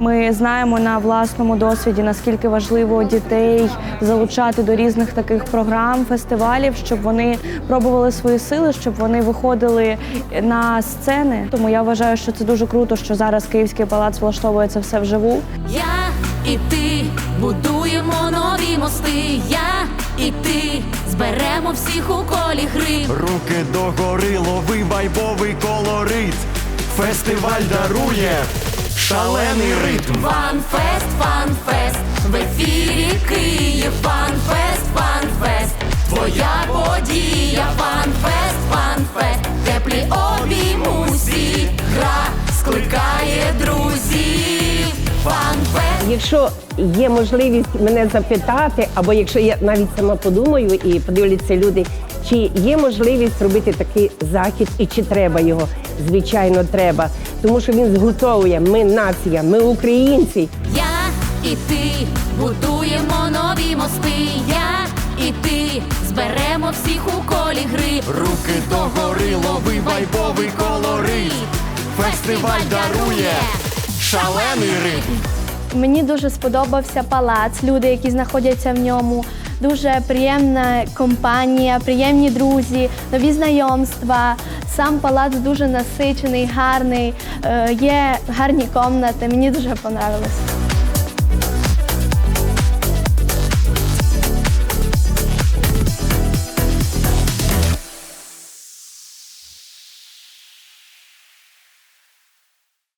Ми знаємо на власному досвіді, наскільки важливо дітей залучати до різних таких програм, фестивалів, щоб вони пробували свої сили, щоб вони виходили на сцени. Тому я вважаю, що це дуже круто, що зараз Київський палац влаштовує це все вживу. Я і ти будуємо нові мости. Я і ти зберемо всіх у колі гри. Руки догори, лови вайбовий колорит. Фестиваль дарує шалений ритм. Фанфест, фанфест, в ефірі Київ, фанфест, фанфест, твоя подія, фанфест, фанфест, теплі обіймусі, гра скликає друзів, фанфест. Якщо є можливість мене запитати, або якщо я навіть сама подумаю і подивляться люди, чи є можливість робити такий захід і чи треба його? Звичайно, треба, тому що він згуртовує. Ми нація, ми українці. Я і ти будуємо нові мости. Я і ти зберемо всіх у колі гри. Руки догори, лови вайбовий колорит. Фестиваль дарує шалений ритм. Мені дуже сподобався палац, люди, які знаходяться в ньому. Дуже приємна компанія, приємні друзі, нові знайомства. Сам палац дуже насичений, гарний, е, є гарні комнати. Мені дуже понравилось.